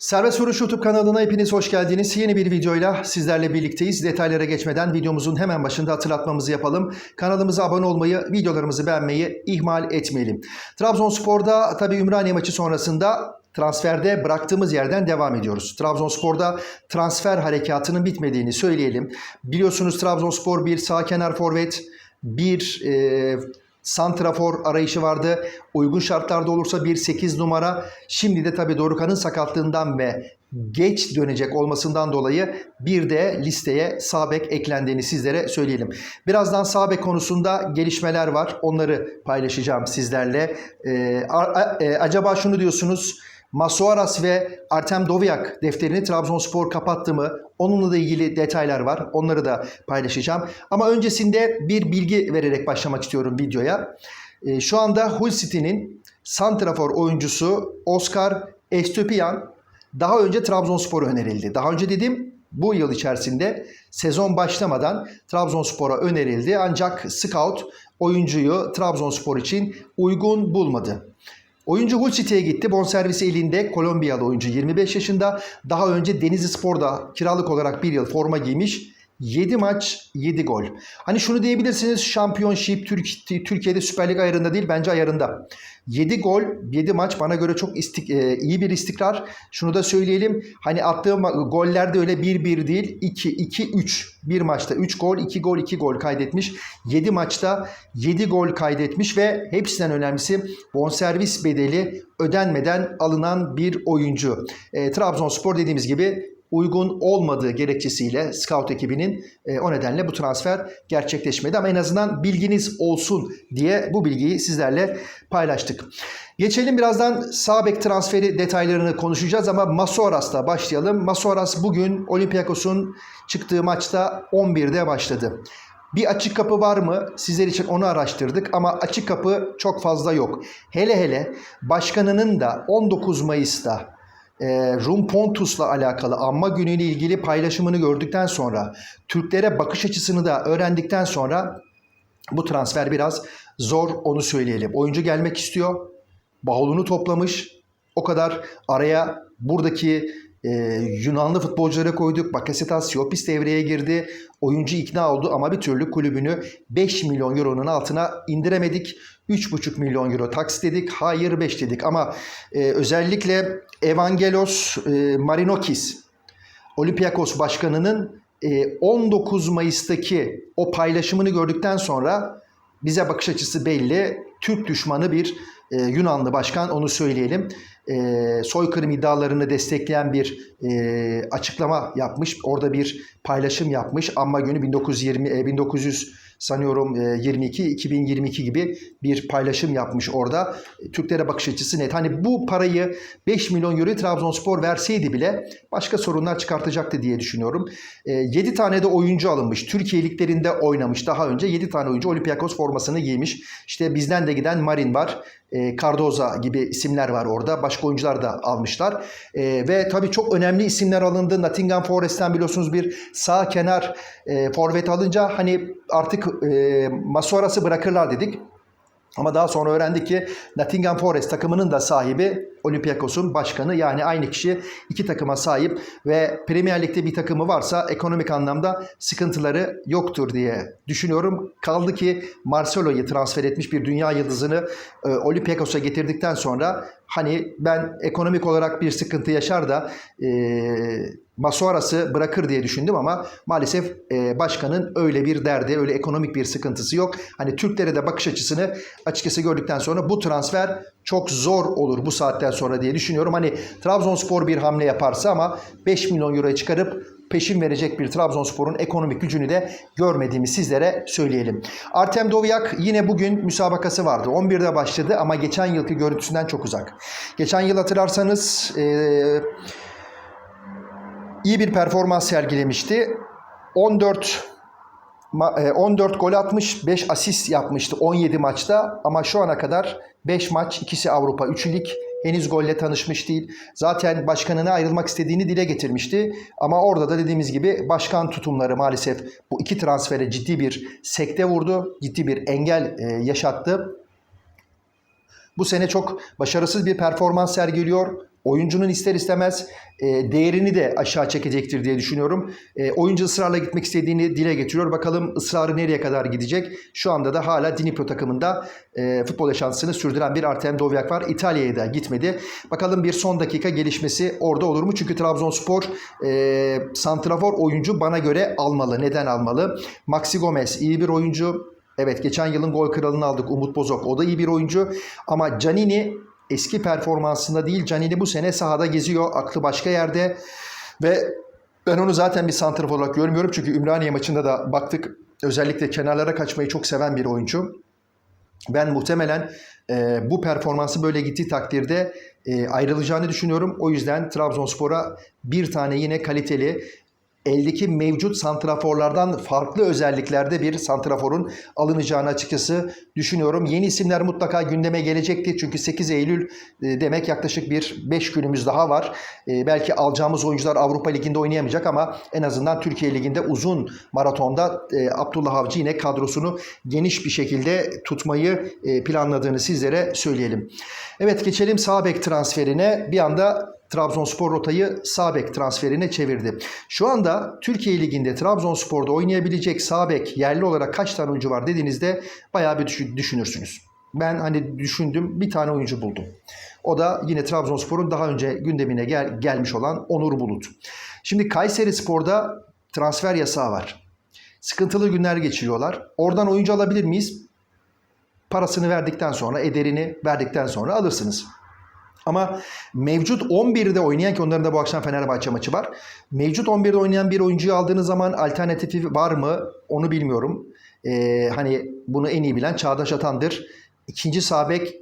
Serbest Vuruş YouTube kanalına hepiniz hoş geldiniz. Yeni bir videoyla sizlerle birlikteyiz. Detaylara geçmeden videomuzun hemen başında hatırlatmamızı yapalım. Kanalımıza abone olmayı, videolarımızı beğenmeyi ihmal etmeyelim. Trabzonspor'da tabii Ümraniye maçı sonrasında transferde bıraktığımız yerden devam ediyoruz. Trabzonspor'da transfer harekatının bitmediğini söyleyelim. Biliyorsunuz Trabzonspor bir sağ kenar forvet, bir e, santrafor arayışı vardı. Uygun şartlarda olursa bir 8 numara. Şimdi de tabii Dorukhan'ın sakatlığından ve geç dönecek olmasından dolayı bir de listeye sağ bek eklendiğini sizlere söyleyelim. Birazdan sağ bek konusunda gelişmeler var. Onları paylaşacağım sizlerle. Ee, a- a- e, acaba şunu diyorsunuz. Masuaras ve Artem Dovyak defterini Trabzonspor kapattı mı? Onunla da ilgili detaylar var. Onları da paylaşacağım. Ama öncesinde bir bilgi vererek başlamak istiyorum videoya. Ee, şu anda Hull City'nin santrafor oyuncusu Oscar Estüpiyan daha önce Trabzonspor'a önerildi. Daha önce dedim bu yıl içerisinde sezon başlamadan Trabzonspor'a önerildi. Ancak scout oyuncuyu Trabzonspor için uygun bulmadı. Oyuncu Hull City'ye gitti. Bonservisi elinde Kolombiyalı oyuncu 25 yaşında. Daha önce Denizli Spor'da kiralık olarak bir yıl forma giymiş. 7 maç 7 gol. Hani şunu diyebilirsiniz şampiyonship Türk, Türkiye'de Süper Lig ayarında değil bence ayarında. 7 gol 7 maç bana göre çok istik, e, iyi bir istikrar. Şunu da söyleyelim. Hani attığı ma- goller de öyle 1-1 değil 2-2-3. Bir maçta 3 gol 2 gol 2 gol kaydetmiş. 7 maçta 7 gol kaydetmiş ve hepsinden önemlisi bonservis bedeli ödenmeden alınan bir oyuncu. E, Trabzonspor dediğimiz gibi uygun olmadığı gerekçesiyle scout ekibinin e, o nedenle bu transfer gerçekleşmedi ama en azından bilginiz olsun diye bu bilgiyi sizlerle paylaştık. Geçelim birazdan sağ bek transferi detaylarını konuşacağız ama Masoras'la başlayalım. Masoras bugün Olympiakos'un çıktığı maçta 11'de başladı. Bir açık kapı var mı? Sizler için onu araştırdık ama açık kapı çok fazla yok. Hele hele başkanının da 19 Mayıs'ta Rum Pontus'la alakalı anma günüyle ilgili paylaşımını gördükten sonra, Türklere bakış açısını da öğrendikten sonra bu transfer biraz zor onu söyleyelim. Oyuncu gelmek istiyor. Bavulunu toplamış. O kadar araya buradaki e, Yunanlı futbolcuları koyduk. Bakasetas Siopis devreye girdi. Oyuncu ikna oldu ama bir türlü kulübünü 5 milyon euronun altına indiremedik. 3,5 milyon euro taksit dedik. Hayır 5 dedik ama e, özellikle Evangelos e, Marinokis Olympiakos başkanının e, 19 Mayıs'taki o paylaşımını gördükten sonra bize bakış açısı belli. Türk düşmanı bir e, Yunanlı başkan onu söyleyelim. E, soykırım iddialarını destekleyen bir e, açıklama yapmış. Orada bir paylaşım yapmış. Ama günü 1920 e, 1900 sanıyorum e, 22 2022 gibi bir paylaşım yapmış orada. E, Türklere bakış açısı net. Hani bu parayı 5 milyon euro Trabzonspor verseydi bile başka sorunlar çıkartacaktı diye düşünüyorum. 7 tane de oyuncu alınmış. Türkiye liglerinde oynamış. Daha önce 7 tane oyuncu Olympiakos formasını giymiş. İşte bizden de giden Marin var. E, Cardoza gibi isimler var orada. Başka oyuncular da almışlar. E, ve tabii çok önemli isimler alındı. Nottingham Forest'ten biliyorsunuz bir sağ kenar e, forvet alınca hani artık e, Masoras'ı bırakırlar dedik. Ama daha sonra öğrendik ki Nottingham Forest takımının da sahibi Olympiakos'un başkanı yani aynı kişi iki takıma sahip ve Premier Lig'de bir takımı varsa ekonomik anlamda sıkıntıları yoktur diye düşünüyorum. Kaldı ki Marcelo'yu transfer etmiş bir dünya yıldızını e, Olympiakos'a getirdikten sonra hani ben ekonomik olarak bir sıkıntı yaşar da e, Masuaras'ı bırakır diye düşündüm ama maalesef e, başkanın öyle bir derdi, öyle ekonomik bir sıkıntısı yok. Hani Türklere de bakış açısını açıkçası gördükten sonra bu transfer çok zor olur bu saatten sonra diye düşünüyorum. Hani Trabzonspor bir hamle yaparsa ama 5 milyon euroya çıkarıp peşin verecek bir Trabzonspor'un ekonomik gücünü de görmediğimi sizlere söyleyelim. Artem Dovyak yine bugün müsabakası vardı. 11'de başladı ama geçen yılki görüntüsünden çok uzak. Geçen yıl hatırlarsanız eee iyi bir performans sergilemişti. 14 ma- e, 14 gol atmış, 5 asist yapmıştı 17 maçta ama şu ana kadar 5 maç, ikisi Avrupa, 3'ü lig henüz golle tanışmış değil. Zaten başkanına ayrılmak istediğini dile getirmişti. Ama orada da dediğimiz gibi başkan tutumları maalesef bu iki transfere ciddi bir sekte vurdu. Ciddi bir engel e, yaşattı. Bu sene çok başarısız bir performans sergiliyor. Oyuncunun ister istemez e, değerini de aşağı çekecektir diye düşünüyorum. E, oyuncu ısrarla gitmek istediğini dile getiriyor. Bakalım ısrarı nereye kadar gidecek? Şu anda da hala Dnipro takımında e, futbol yaşantısını sürdüren bir Artem Dovyak var. İtalya'ya da gitmedi. Bakalım bir son dakika gelişmesi orada olur mu? Çünkü Trabzonspor e, santrafor oyuncu bana göre almalı. Neden almalı? Maxi Gomez iyi bir oyuncu. Evet geçen yılın gol kralını aldık Umut Bozok. O da iyi bir oyuncu. Ama Canini eski performansında değil. Canini bu sene sahada geziyor. Aklı başka yerde. Ve ben onu zaten bir santrafor olarak görmüyorum. Çünkü Ümraniye maçında da baktık. Özellikle kenarlara kaçmayı çok seven bir oyuncu. Ben muhtemelen e, bu performansı böyle gittiği takdirde e, ayrılacağını düşünüyorum. O yüzden Trabzonspor'a bir tane yine kaliteli eldeki mevcut santraforlardan farklı özelliklerde bir santraforun alınacağını açıkçası düşünüyorum. Yeni isimler mutlaka gündeme gelecektir. Çünkü 8 Eylül e, demek yaklaşık bir 5 günümüz daha var. E, belki alacağımız oyuncular Avrupa Ligi'nde oynayamayacak ama en azından Türkiye Ligi'nde uzun maratonda e, Abdullah Avcı yine kadrosunu geniş bir şekilde tutmayı planladığını sizlere söyleyelim. Evet geçelim sağ bek transferine. Bir anda Trabzonspor rotayı sağ bek transferine çevirdi. Şu anda Türkiye Ligi'nde Trabzonspor'da oynayabilecek sağ bek yerli olarak kaç tane oyuncu var dediğinizde bayağı bir düşün- düşünürsünüz. Ben hani düşündüm bir tane oyuncu buldum. O da yine Trabzonspor'un daha önce gündemine gel- gelmiş olan Onur Bulut. Şimdi Kayseri Spor'da transfer yasağı var. Sıkıntılı günler geçiriyorlar. Oradan oyuncu alabilir miyiz? Parasını verdikten sonra, ederini verdikten sonra alırsınız. Ama mevcut 11'de oynayan ki onların da bu akşam Fenerbahçe maçı var. Mevcut 11'de oynayan bir oyuncuyu aldığınız zaman alternatifi var mı onu bilmiyorum. Ee, hani bunu en iyi bilen Çağdaş Atan'dır. İkinci sağ bek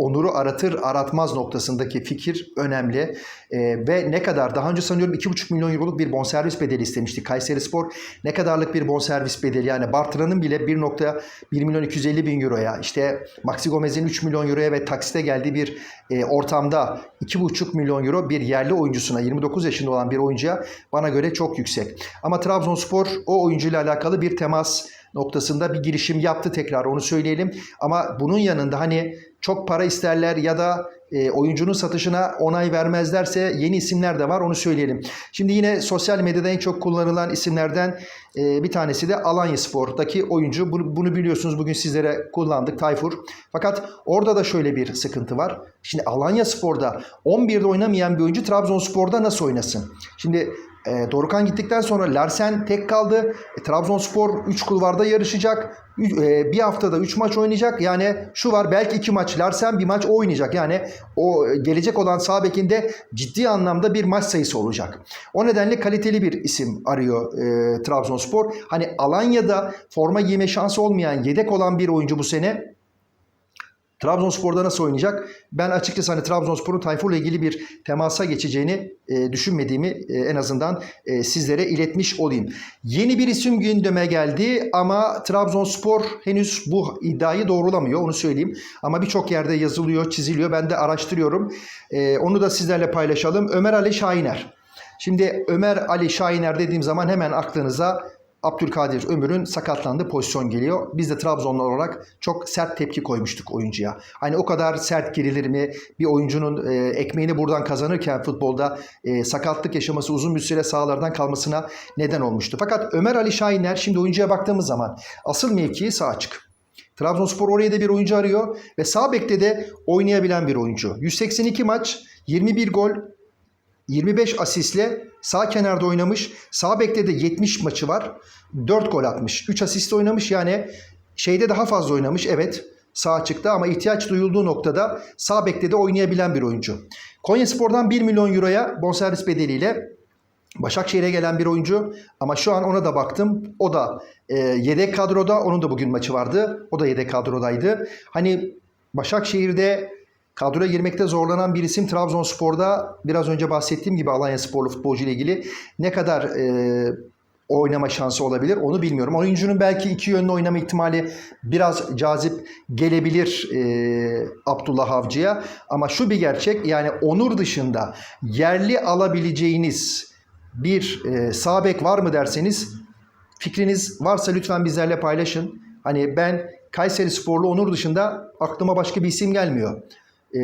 Onur'u aratır aratmaz noktasındaki fikir önemli. Ee, ve ne kadar daha önce sanıyorum 2,5 milyon euroluk bir bonservis bedeli istemişti Kayseri Spor. Ne kadarlık bir bonservis bedeli yani Bartra'nın bile 1.1 milyon 250 bin euroya işte Maxi Gomez'in 3 milyon euroya ve taksite geldiği bir e, ortamda 2,5 milyon euro bir yerli oyuncusuna 29 yaşında olan bir oyuncuya bana göre çok yüksek. Ama Trabzonspor o oyuncuyla alakalı bir temas noktasında bir girişim yaptı tekrar onu söyleyelim. Ama bunun yanında hani çok para isterler ya da e, oyuncunun satışına onay vermezlerse yeni isimler de var onu söyleyelim. Şimdi yine sosyal medyada en çok kullanılan isimlerden e, bir tanesi de Alanya Spor'daki oyuncu. Bunu, bunu biliyorsunuz bugün sizlere kullandık Tayfur. Fakat orada da şöyle bir sıkıntı var. Şimdi Alanya Spor'da 11'de oynamayan bir oyuncu Trabzonspor'da nasıl oynasın? Şimdi e, Dorukan gittikten sonra Larsen tek kaldı. E, Trabzonspor 3 kulvarda yarışacak. E, bir haftada 3 maç oynayacak. Yani şu var belki 2 maç Larsen bir maç oynayacak. Yani o e, gelecek olan sağ bekinde ciddi anlamda bir maç sayısı olacak. O nedenle kaliteli bir isim arıyor e, Trabzonspor. Hani Alanya'da forma giyme şansı olmayan yedek olan bir oyuncu bu sene Trabzonspor'da nasıl oynayacak? Ben açıkçası hani Trabzonspor'un Tayfur'la ilgili bir temasa geçeceğini e, düşünmediğimi e, en azından e, sizlere iletmiş olayım. Yeni bir isim gündeme geldi ama Trabzonspor henüz bu iddiayı doğrulamıyor onu söyleyeyim. Ama birçok yerde yazılıyor, çiziliyor. Ben de araştırıyorum. E, onu da sizlerle paylaşalım. Ömer Ali Şahiner. Şimdi Ömer Ali Şahiner dediğim zaman hemen aklınıza Abdülkadir Ömür'ün sakatlandığı pozisyon geliyor. Biz de Trabzonlu olarak çok sert tepki koymuştuk oyuncuya. Hani o kadar sert girilir mi? Bir oyuncunun e, ekmeğini buradan kazanırken futbolda e, sakatlık yaşaması uzun bir süre sahalardan kalmasına neden olmuştu. Fakat Ömer Ali Şahiner şimdi oyuncuya baktığımız zaman asıl mevkii sağ açık. Trabzonspor oraya da bir oyuncu arıyor ve sağ bekte de oynayabilen bir oyuncu. 182 maç, 21 gol, 25 asistle sağ kenarda oynamış. Sağ bekte de 70 maçı var. 4 gol atmış. 3 asist oynamış. Yani şeyde daha fazla oynamış. Evet sağ açıkta ama ihtiyaç duyulduğu noktada sağ bekte de oynayabilen bir oyuncu. Konyaspor'dan 1 milyon euroya bonservis bedeliyle Başakşehir'e gelen bir oyuncu ama şu an ona da baktım. O da e, yedek kadroda. Onun da bugün maçı vardı. O da yedek kadrodaydı. Hani Başakşehir'de kadroya girmekte zorlanan bir isim Trabzonspor'da biraz önce bahsettiğim gibi Alanya Sporlu futbolcu ile ilgili ne kadar e, oynama şansı olabilir onu bilmiyorum. Oyuncunun belki iki yönlü oynama ihtimali biraz cazip gelebilir e, Abdullah Avcı'ya. Ama şu bir gerçek yani Onur dışında yerli alabileceğiniz bir e, sağ bek var mı derseniz fikriniz varsa lütfen bizlerle paylaşın. Hani ben Kayseri Sporlu Onur dışında aklıma başka bir isim gelmiyor. Ee,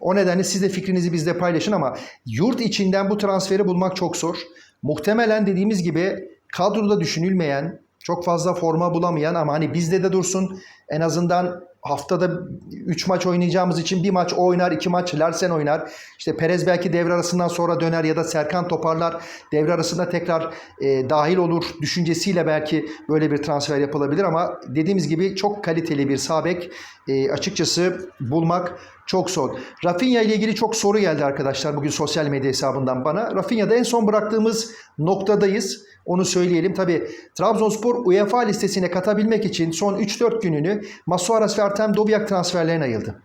o nedenle siz de fikrinizi bizle paylaşın ama yurt içinden bu transferi bulmak çok zor. Muhtemelen dediğimiz gibi kadroda düşünülmeyen, çok fazla forma bulamayan ama hani bizde de dursun en azından haftada 3 maç oynayacağımız için bir maç oynar, iki maç Larsen oynar. İşte Perez belki devre arasından sonra döner ya da Serkan toparlar. Devre arasında tekrar e, dahil olur düşüncesiyle belki böyle bir transfer yapılabilir ama dediğimiz gibi çok kaliteli bir sağ bek e, açıkçası bulmak çok zor. Rafinha ile ilgili çok soru geldi arkadaşlar bugün sosyal medya hesabından bana. Rafinha'da en son bıraktığımız noktadayız. Onu söyleyelim. Tabi Trabzonspor UEFA listesine katabilmek için son 3-4 gününü Masuaras ve Artem Dobiak transferlerine ayırdı.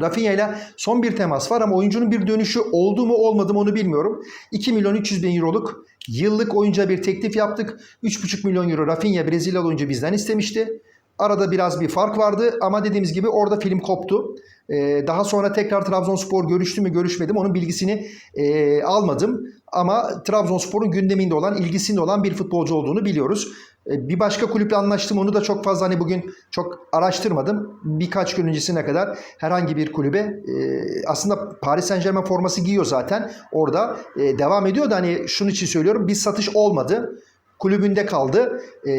Rafinha ile son bir temas var ama oyuncunun bir dönüşü oldu mu olmadı mı onu bilmiyorum. 2 milyon 300 bin euroluk yıllık oyuncuya bir teklif yaptık. 3,5 milyon euro Rafinha Brezilyalı oyuncu bizden istemişti. Arada biraz bir fark vardı ama dediğimiz gibi orada film koptu. Ee, daha sonra tekrar Trabzonspor görüştü mü görüşmedi mi onun bilgisini e, almadım. Ama Trabzonspor'un gündeminde olan, ilgisinde olan bir futbolcu olduğunu biliyoruz. E, Bir başka kulüple anlaştım onu da çok fazla hani bugün çok araştırmadım. Birkaç gün öncesine kadar herhangi bir kulübe e, aslında Paris Saint Germain forması giyiyor zaten. Orada e, devam ediyor da hani şunun için söylüyorum bir satış olmadı kulübünde kaldı e,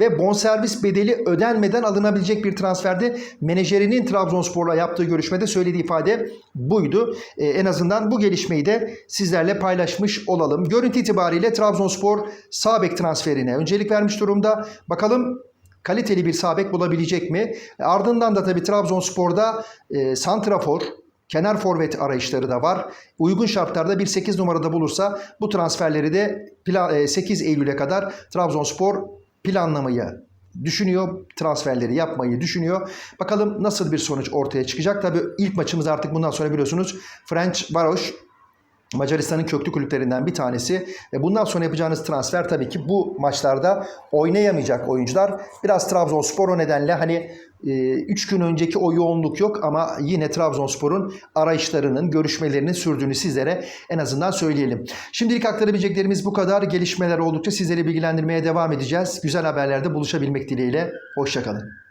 ve bonservis bedeli ödenmeden alınabilecek bir transferdi. Menajerinin Trabzonspor'la yaptığı görüşmede söylediği ifade buydu. E, en azından bu gelişmeyi de sizlerle paylaşmış olalım. Görüntü itibariyle Trabzonspor sağ bek transferine öncelik vermiş durumda. Bakalım kaliteli bir sağ bek bulabilecek mi? Ardından da tabii Trabzonspor'da e, santrafor, kenar forvet arayışları da var. Uygun şartlarda bir 8 numarada bulursa bu transferleri de pla- e, 8 Eylül'e kadar Trabzonspor planlamayı düşünüyor. Transferleri yapmayı düşünüyor. Bakalım nasıl bir sonuç ortaya çıkacak. Tabii ilk maçımız artık bundan sonra biliyorsunuz French Varoş Macaristan'ın köklü kulüplerinden bir tanesi. Ve bundan sonra yapacağınız transfer tabii ki bu maçlarda oynayamayacak oyuncular. Biraz Trabzonspor o nedenle hani 3 gün önceki o yoğunluk yok ama yine Trabzonspor'un arayışlarının, görüşmelerinin sürdüğünü sizlere en azından söyleyelim. Şimdilik aktarabileceklerimiz bu kadar. Gelişmeler oldukça sizleri bilgilendirmeye devam edeceğiz. Güzel haberlerde buluşabilmek dileğiyle. Hoşçakalın.